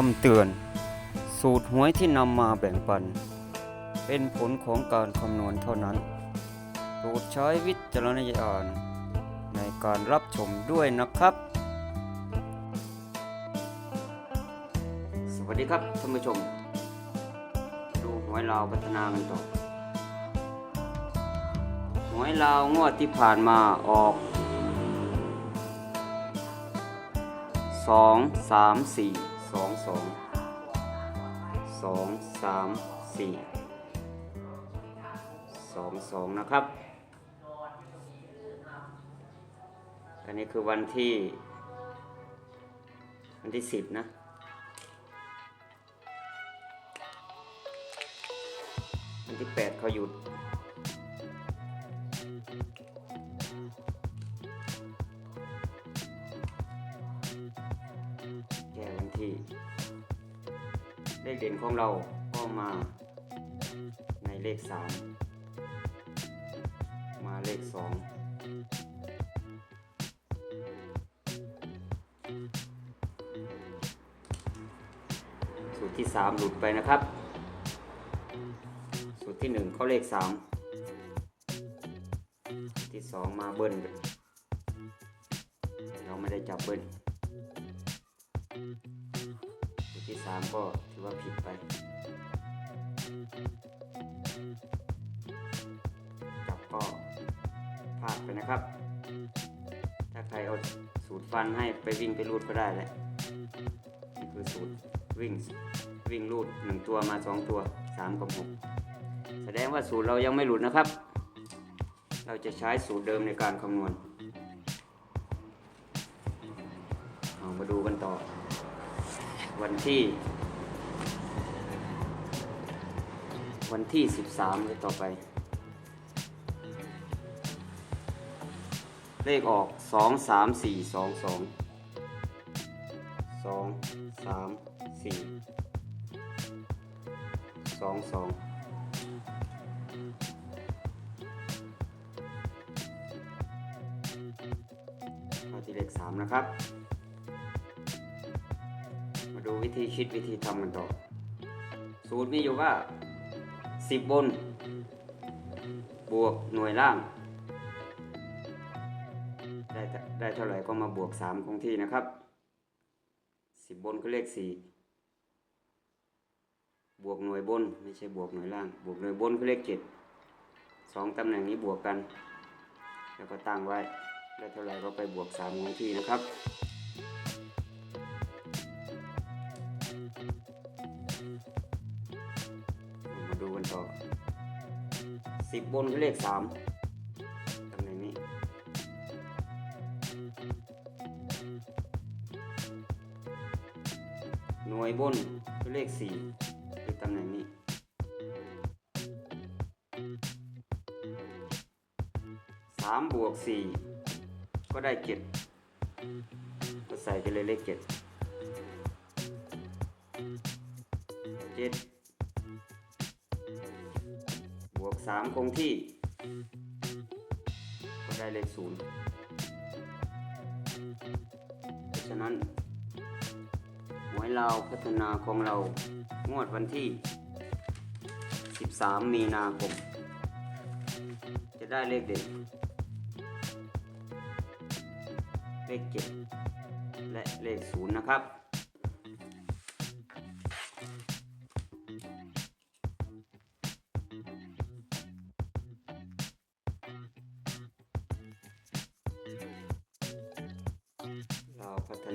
คำเตือน สูตรหวยที่นำมาแบ่งปัน เป็นผลของการคำนวณเท่านั้นโปรดใช้วิจารณญาณในการรับชมด้วยนะครับ สวัสดีครับท่านผู้ชม ดูหวยลาวพัฒนากันต่อหวยลาวงวดที่ผ่านมาออกสอง สองสองสองสามสี่สองสองนะครับ อันนี้คือวันที่ วันที่สิบนะวันที่แปดเขาหยุด ที่เลขเด่นของเราก็มาในเลขสามมาเลขสองสูตรที่สามหลุดไปนะครับ สูตรที่หนึ่งเขาเลขสามที่สองมาเบิ้ลเราไม่ได้จับเบิ้ล ตามก็ถือว่าผิดไปจับก็พลาดไปนะครับ ถ้าใครเอาสูตรฟันให้ไปวิ่งไปรูดก็ได้แหละนี่คือสูตรวิ่งวิ่งรูดหนึ่งตัวมาสองตัวสามกับหกแสดงว่าสูตรเรายังไม่หลุดนะครับ เราจะใช้สูตรเดิมในการคำนวณเอามาดูกันต่อ วันที่ วันที่ 13เลยต่อไป เลขออก 2 3 4 2 2 2 3 4 2 2ที่เลข3นะครับ ดูวิธีคิดวิธีทำกันต่อ สูตรมีอยู่ว่า 10 บน บวกหน่วยล่าง ได้ได้เท่าไหร่ก็มาบวก 3 คงที่นะครับ 10 บนก็เลข 4 บวกหน่วยบน ไม่ใช่บวกหน่วยล่าง บวกหน่วยบนก็เลข 7 2ตำแหน่งนี้บวกกัน แล้วก็ตั้งไว้ ได้เท่าไหร่ก็ไปบวก 3 คงที่นะครับ ดูกันต่อสิบบนคือเลขสามตำแหน่งนี้หน่วยบนคือเลขสี่คือตำแหน่งนี้ สามบวกสี่ก็ได้เจ็ดก็ใส่ไปเลยเลขเจ็ดเจ็ด บวกสามคงที่ ก็ได้เลขศูนย์เพราะฉะนั้นหวยเราพัฒนาของเรางวดวันที่ 13 มีนาคม จะได้เลขเด่นเลขเจ็ดและเลขศูนย์นะครับ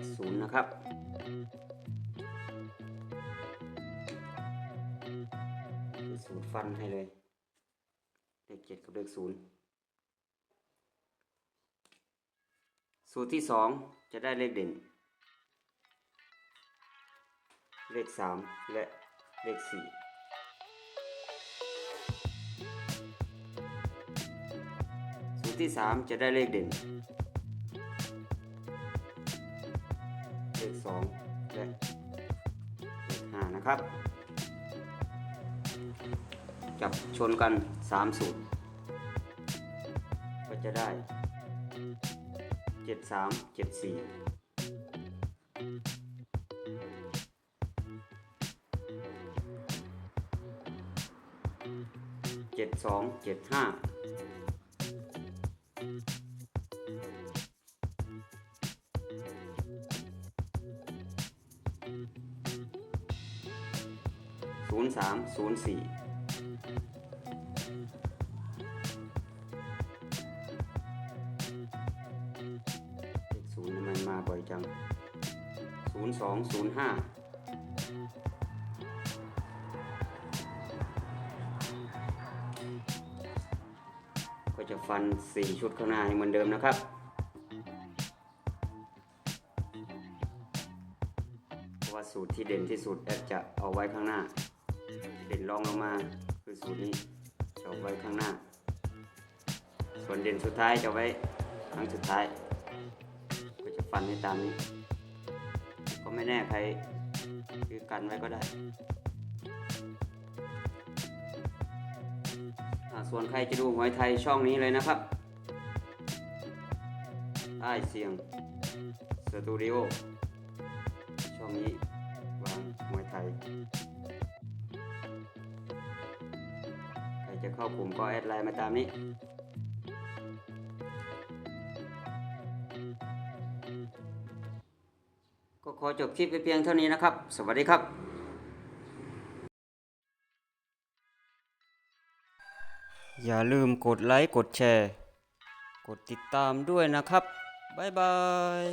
80 นะครับ สูตรฟันให้เลย เลขเจ็ดกับเลขศูนย์สูตรที่สองจะได้เลขเด่น เลขสามและเลขสี่สูตรที่สามจะได้เลขเด่น สองและเลขห้านะครับ จับชนกันสามสูตร ก็จะได้เจ็ดสามเจ็ดสี่เจ็ดสองเจ็ดห้า ศูนย์สามศูนย์สี่ศูนย์ทำไมาบ่อยจังศูนย์สองศูนย์ห้าก็จะฟันสี่ชุดข้างหน้าให้เหมือนเดิมนะครับ เพราะว่าสูตรที่เด่นที่สุดแอดจะเอาไว้ข้างหน้า เด่นรองลงมา คือสูตรนี้จะไว้ข้างหน้า ส่วนเด่นสุดท้ายจะไว้ครั้งสุดท้าย ก็จะฟันให้ตามนี้ ก็ไม่แน่ใครคือกันไว้ก็ได้ส่วนใครจะดูหวยไทยช่องนี้เลยนะครับใต้เสียงสตูดิโอช่องนี้วางหวยไทย จะเข้ากลุ่มก็แอดไลน์มาตามนี้ ก็ขอจบคลิปไปเพียงเท่านี้นะครับ สวัสดีครับ อย่าลืมกดไลค์ กดแชร์ กดติดตามด้วยนะครับ บ๊ายบาย